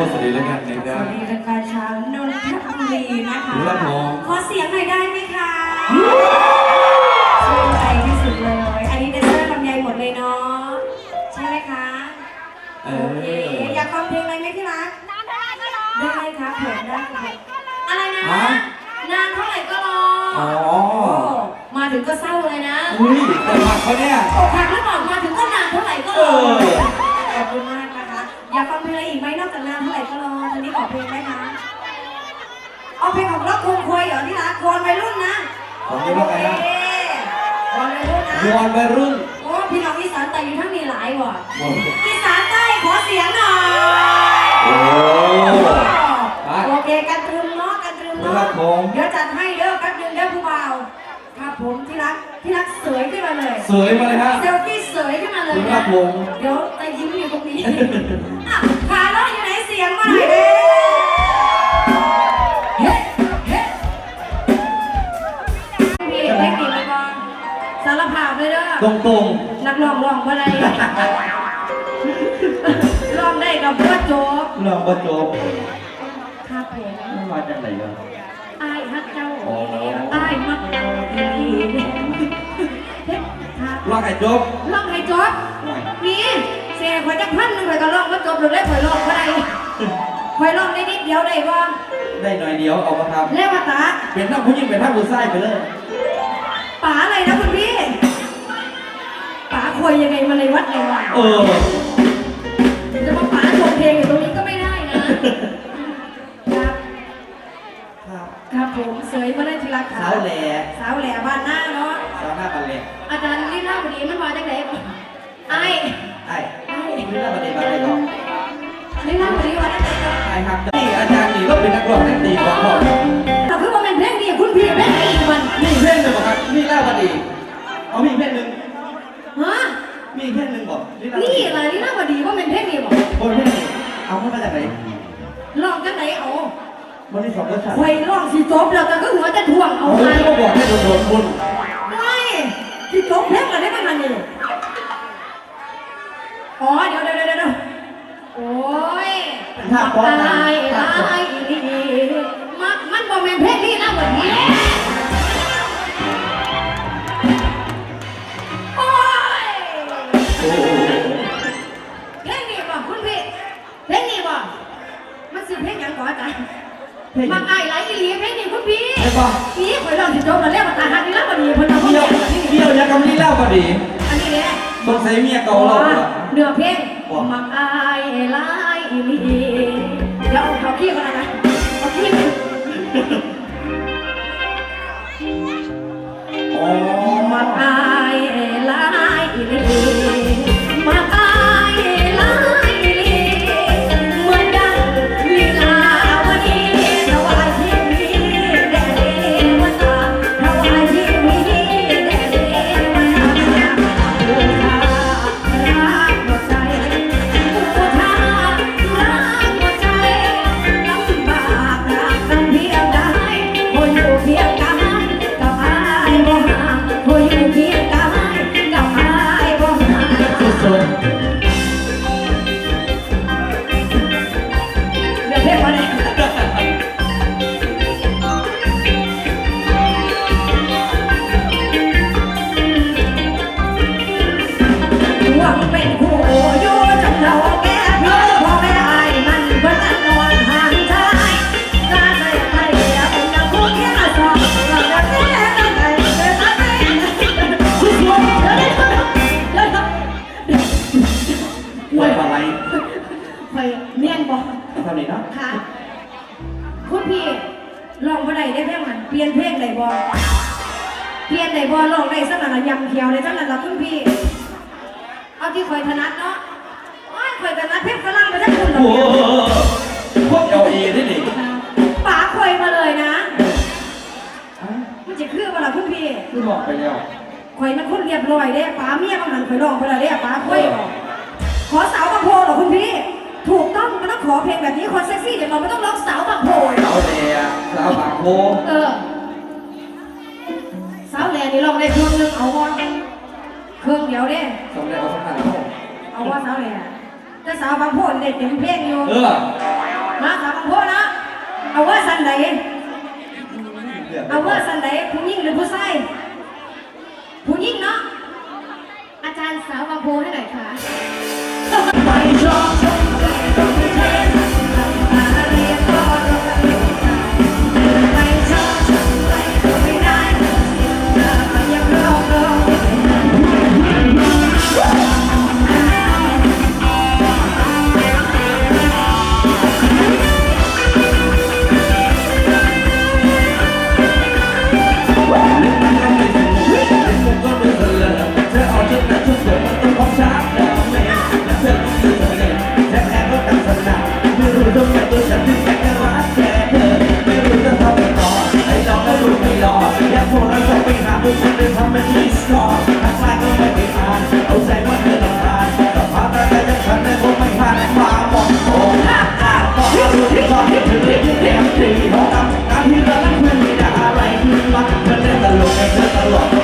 พูดสวัสดีแล้วกันนะสครับ วัสดีแฟนๆชาวนนทบุรีนะคะครับผม ขอเสียงหน่อยได้ไหมคะชื่นใจที่สุดเลย อันนี้เดนเซอร์ลำไยหมดเลยเนาะ ใช่ไหมคะ เอโอเค ออยากฟังเพลงอะไรไหมพี่รักนานเท่าไหร่ก็รอได้ครับผมได้ครับอะไรนะ ฮะนานเท่าไหร่ก็รออ๋อโมาถึงก็เศร้าเลยนะ อุ้ยแต่หมักเขาเนี่ย อกหักหรือเปล่ามาถึงก็นานเท่าไหร่ก็รอเออ ขอบคุณมากนะคะอยากฟังเพลงอะไรอีกไหมนอกจากนานเท่าไหร่ก็รอตอนนี้ขอเพลงไหมคะเอาเพลงของรักคงควยเหรอที่รักวอนวัยรุ่นนะของวัยรุ่นอะไรนะ โอเควอนวัยรุ่นนะ วอนวัยรุ่นโอ้พี่น้องอีสานใต้อยู่ทั้งนี้หลายว่ะวอนอีสานใต้ขอเสียงหน่อยโอ้โอเคกันตรึมเนาะกันตรึมครัเนาะบผมเดี๋ยวจัดให้เด้อแป๊บนึงเด้อผู้บ่าวครับผมที่รักที่รักเสยขึ้นมาเลย สวยมาเลยฮะ เซลฟี่เสยขึ้นมาเลยครันะบผม เดี๋ยวใจยิ้มอยู่ ตรงนี้อะขาล้ออยู่ไหนเสียงมาหน่อยเด้เฮ้เฮ้พี่เทคนิคไปก่อนสารภาพเลยเด้อตรงตรงนักร้องร้องบ่ได้ร้องได้กับพ่อโจ๊กๆลองประจบครับผมมาจากไหนกันอ้ายฮักเจ้าอ๋ออ้ายมักเจ้าอีหลีเฮ็ดครับลองไอ้จบร้องให้จบนี่ เสียข่อยจักพันหนึงข่อยก็ร้องบ่จบหรือได้ข่อยร้องบ่ได้ข่อยร้องได้นิดเดียวได้บ่ได้หน่อยเดียวเอามาทแล้วว่าตาำเป็นทั้งผู้หญิงเป็นทั้งผู้ชายไปเลยป๋าอะไรนะคุณพี่ป๋าควยยังไงมาในวัดในวะเออจะมาป๋าชมเพลงอยู่ตรงนี้ก็ไม่ได้นะครับ ครับครับผมเสยมาได้ทีละขาสาวแหล่สาวแหล่บ้านหน้าเนาะสาวหน้าบัลเล่อาจารย์ลีลาบดีมันมาจากไหนไอ้ไอ้ นี่เราบัลเล่บัลเล่ก่อนลีลาบดีมาจากไหนก่อนไอ้ครับนี่อาจารย์นี่ก็เป็นนักร้องนักดีของพ่อเราคือว่าเป็นเพลงดีคุณพี่เพลงดีมันมีเพลงหนึ่งบ่ครับนี่เล่าบัลเล่เอามีเพลงหนึ่งฮะมีเพลงหนึ่งบ่นี่เล่านี่อะไรลีลาบดีว่าเป็นเพลงดีบอกโอ้ยเพลงนี้เอาเข้ามาจากไหนลองจังไหนเอามันมีสองรสชาติควยลองสิจบแล้วแต่ก็หัวจะถ่วงเอาโอ้ไปยก็บอกให้โดนโดนบุญไม่สิจบเพลงอะไรมันมันนี่ อ๋อเดี๋ยวเดี๋ยวเดี๋ยวเดี๋ยวโอ้ยถ้าป้อนตายถ้าตายดีมันมันบ่แม่นเพลงนี้แล้ววันนี้โอ้ยโอ้โหเพลงนี้บ่คุณพี่เพลงนี้บ่มันสิเพลงหยังก่อนอาจารย์เพลงมักอายหลายอีหลีเพลงนี้คุณพี่ไอ้ป่ะนี่ข่อยลองสิจบแล้วแล้วมาตาหักนี่แล้วบ่ดีเพิ่นเอาเที่ยวเที่เที่ยวยังกำนี่เล่าบัล สงสัยเมียเก่าเราเหรอเนื้อเพลงว่ามักอายหลายอีหลีเดี๋ยวเอาขี้ก่อนนะเอาขี้ก่อนอ๋อมักอ ไว้อะไรไปเมียนบอกเท่านี้เนาะค่ะ คุณพี่ลองบ่ได้ได้เพลงมันเปลี่ยนเพลงได้บ่เปลี่ยนได้บ่ลองได้สักหน่อยละยำเขียวได้สักหน่อยละคุณพี่ เอาที่คอยถนัดเนาะโอ้ยคอยถนัดเพลงฝรั่งไปทั้งคุณโอ้เนาะโหพวกเอลเอนี่นี่ป๋าคอยมาเลยนะมันจะคือเวลาคุณพี่คือบอกไปแล้วคอยมันคนเรียบร้อยเด้ป๋าเมียบางหันคอยร้องไปเลยเด้ป๋าคอยบอก ขอสาวบางโพเหรอคุณพี่ ถูกต้องมันต้องขอเพลงแบบนี้คนเซ็กซี่เดี๋ยวเราไม่ต้องร้องสาวบางโพสาวแหล่สาวบางโพเออสาวแหล่นี่ลองได้เครื่องนึงเอาว่าเครื่องเดียวเด้สำเร็จเอาสำนักเขาเอาว่าสาวแหล่แต่สาวบางโพนี่ได้เต็มเพลงอยู่เออมาสาวบางโพนะเอาว่าสันใดเอาว่าสันใดผู้หญิงหรือผู้ชายผู้หญิงเนาะอาจารย์สาวบางโพให้หน่อยค่ะ ไม่ชอบ เป็นคนเดิทำเป็นลิสต์ก่อทักทายก็ไม่ได้อ่เอาใจว่เธอต้องกแต่ภาพรักแต่งฉันนั้นคไม่ผ่านคามองโง่ห้าตาต่อรู้ที่อต่อต่งตีเต่เต่อต่อะไอรัอเล่นตลอตลอ